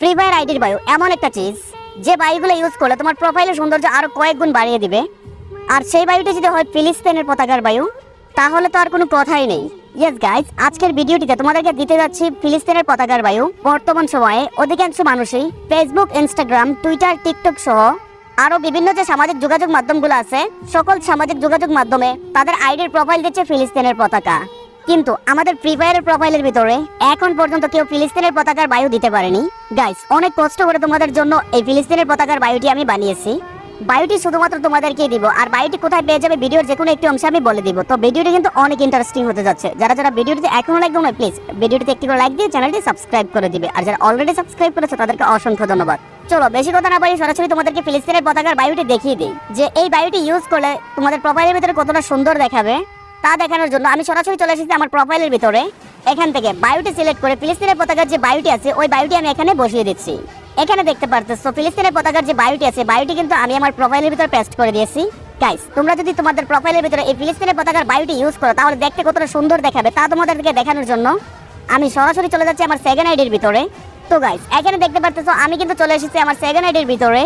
Free fire আইডির বায়ু এমন একটা চিজ যে বায়ুগুলো ইউজ করলে তোমার প্রোফাইলের সৌন্দর্য আরও কয়েক গুণ বাড়িয়ে দিবে। আর সেই বায়ুটি যদি হয় ফিলিস্তিনের পতাকার বায়ু, তাহলে তো আর কোনো কথাই নেই। ইয়েস গাইজ আজকের ভিডিওটিতে তোমাদেরকে দিতে যাচ্ছি ফিলিস্তিনের পতাকার বায়ু। বর্তমান সময়ে অধিকাংশ মানুষই ফেসবুক ইনস্টাগ্রাম টুইটার টিকটক সহ আরও বিভিন্ন যে সামাজিক যোগাযোগ মাধ্যমগুলো আছে, সকল সামাজিক যোগাযোগ মাধ্যমে তাদের আইডির প্রোফাইল দিচ্ছে ফিলিস্তিনের পতাকা। কিন্তু আমাদের ফ্রি ফায়ারের প্রোফাইলের ভিতরে এখন পর্যন্ত কেউ ফিলিস্তিনের পতাকার বায়ু দিতে পারেনি। গাইস অনেক কষ্ট করে তোমাদের জন্য এই ফিলিস্তিনের পতাকার বায়ুটি আমি বানিয়েছি। বায়ুটি শুধুমাত্র তোমাদেরকেই দিব, আর বায়ুটি কোথায় পেয়ে যাবে ভিডিওর যে কোনো একটি অংশে আমি বলে দিব। তো ভিডিওটি কিন্তু অনেক ইন্টারেস্টিং হতে যাচ্ছে। যারা যারা ভিডিওটিতে এখনও লাইক না প্লিজ ভিডিওটিতে একটি করে লাইক দিয়ে চ্যানেলটি সাবস্ক্রাইব করে দিবে। আর যারা অলরেডি সাবস্ক্রাইব করেছে, তাদেরকে অসংখ্য ধন্যবাদ। চলো, বেশি কথা না বলি সরাসরি তোমাদেরকে ফিলিস্তিনের পতাকার বায়ুটি দেখিয়ে দিই। যে এই বায়ুটি ইউজ করলে তোমাদের প্রোফাইলের ভিতরে কতটা সুন্দর দেখাবে তা দেখানোর জন্য আমি সরাসরি চলে এসেছি আমার প্রোফাইলের ভিতরে। এখান থেকে বায়ুটি সিলেক্ট করে ফিলিস্তিনের পতাকার যে বায়ুটি আছে, ওই বায়ুটি আমি এখানে বসিয়ে দিচ্ছি। এখানে দেখতে পারতেছো, ফিলিস্তিনের পতাকার যে বায়ুটি আছে, বায়ুটি কিন্তু আমি আমার প্রোফাইলের ভিতরে পেস্ট করে দিয়েছি। গাইস তোমরা যদি তোমাদের প্রোফাইলের ভিতরে এই ফিলিস্তিনের পতাকার বায়ুটি ইউজ করো, তাহলে দেখতে কতটা সুন্দর দেখাবে তা তোমাদেরকে দেখানোর জন্য। আমি সরাসরি চলে যাচ্ছি আমার সেকেন্ড আইডির ভিতরে। তো গাইস এখানে দেখতে পারতেছো, আমি কিন্তু চলে এসেছি আমার সেকেন্ড আইডির ভিতরে।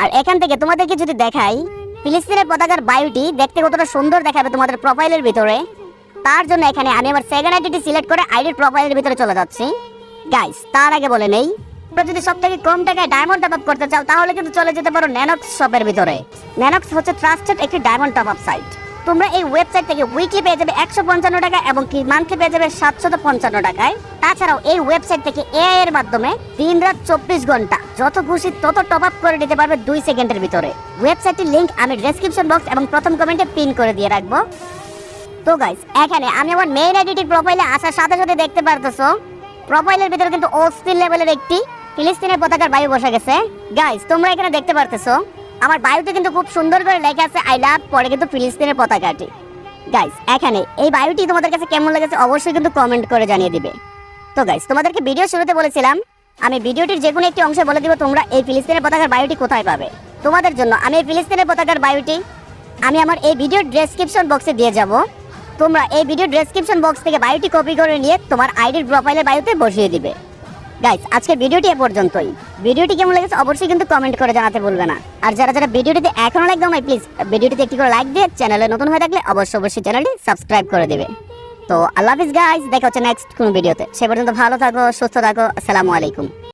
আর এখান থেকে তোমাদেরকে যদি দেখাই ফিলিস্তিনের পতাকার বায়ুটি দেখতে কতটা সুন্দর দেখাবে তোমাদের প্রোফাইলের ভিতরে। তার জন্য এখানে আমি আমার সেকেন্ড আইডিটি সিলেক্ট করে আইডির প্রোফাইলের ভিতরে চলে যাচ্ছি। গাইস তার আগে বলে নেই, তোমরা যদি সব থেকে কম টাকায় ডায়মন্ড টপ আপ করতে চাও, তাহলে কিন্তু চলে যেতে পারো ন্যানক্স শপের ভিতরে। ন্যানক্স হচ্ছে ট্রাস্টেড একটি ডায়মন্ড টপ আপ সাইট তোমরা এই ওয়েবসাইট থেকে উইকলি পেয়ে যাবে একশো পঞ্চান্ন টাকা এবং কি মান্থলি পেয়ে যাবে সাতশত পঞ্চান্ন টাকায়। তাছাড়াও এই ওয়েবসাইট থেকে এআই এর মাধ্যমে দিন রাত চব্বিশ ঘণ্টা যত খুশি তত টপ আপ করে দিতে পারবে দুই সেকেন্ডের ভিতরে। ওয়েবসাইটের লিঙ্ক আমি ডেসক্রিপশন বক্স এবং প্রথম কমেন্টে পিন করে দিয়ে রাখব। তো গাইস এখানে আমি আমার মেইন আইডিটির প্রোফাইলে আসার সাথে সাথে দেখতে পারতেছো প্রোফাইলের ভিতরে কিন্তু অস্থির লেভেলের একটি ফিলিস্তিনের পতাকার বায়ু বসে গেছে। গাইস তোমরা এখানে দেখতে পারতেছো আমার বায়ুতে কিন্তু খুব সুন্দর করে লেখা আছে আই লাভ পরে কিন্তু ফিলিস্তিনের পতাকাটি। গাইস এখানে এই বায়ুটি তোমাদের কাছে কেমন লেগেছে অবশ্যই কিন্তু কমেন্ট করে জানিয়ে দিবে। তো গাইস তোমাদেরকে ভিডিও শুরুতে বলেছিলাম, আমি ভিডিওটির যে কোনো একটি অংশে বলে দিব তোমরা এই ফিলিস্তিনের পতাকার বায়ুটি কোথায় পাবে। তোমাদের জন্য আমি এই ফিলিস্তিনের পতাকার বায়ুটি, আমি আমার এই ভিডিওর ডেসক্রিপশন বক্সে দিয়ে যাব। তোমরা এই ভিডিও ডেসক্রিপশন বক্স থেকে বায়ুটি কপি করে নিয়ে তোমার আইডির প্রোফাইলের বায়ুতে বসিয়ে দিবে। গাইস আজকের ভিডিওটি এ পর্যন্তই। ভিডিওটি কেমন লেগেছে অবশ্যই কিন্তু কমেন্ট করে জানাতে বলবে না। আর যারা যারা ভিডিওটিতে এখনও লাইক দাও প্লিজ ভিডিওটিতে একটি করে লাইক দিয়ে চ্যানেলে নতুন হয়ে থাকলে অবশ্যই অবশ্যই চ্যানেলটি সাবস্ক্রাইব করে দেবে। তো, আল্লাহ হাফিজ গাইস দেখা হচ্ছে নেক্সট কোনো ভিডিওতে। সে পর্যন্ত ভালো থাকো, সুস্থ থাকো, আসসালামু আলাইকুম।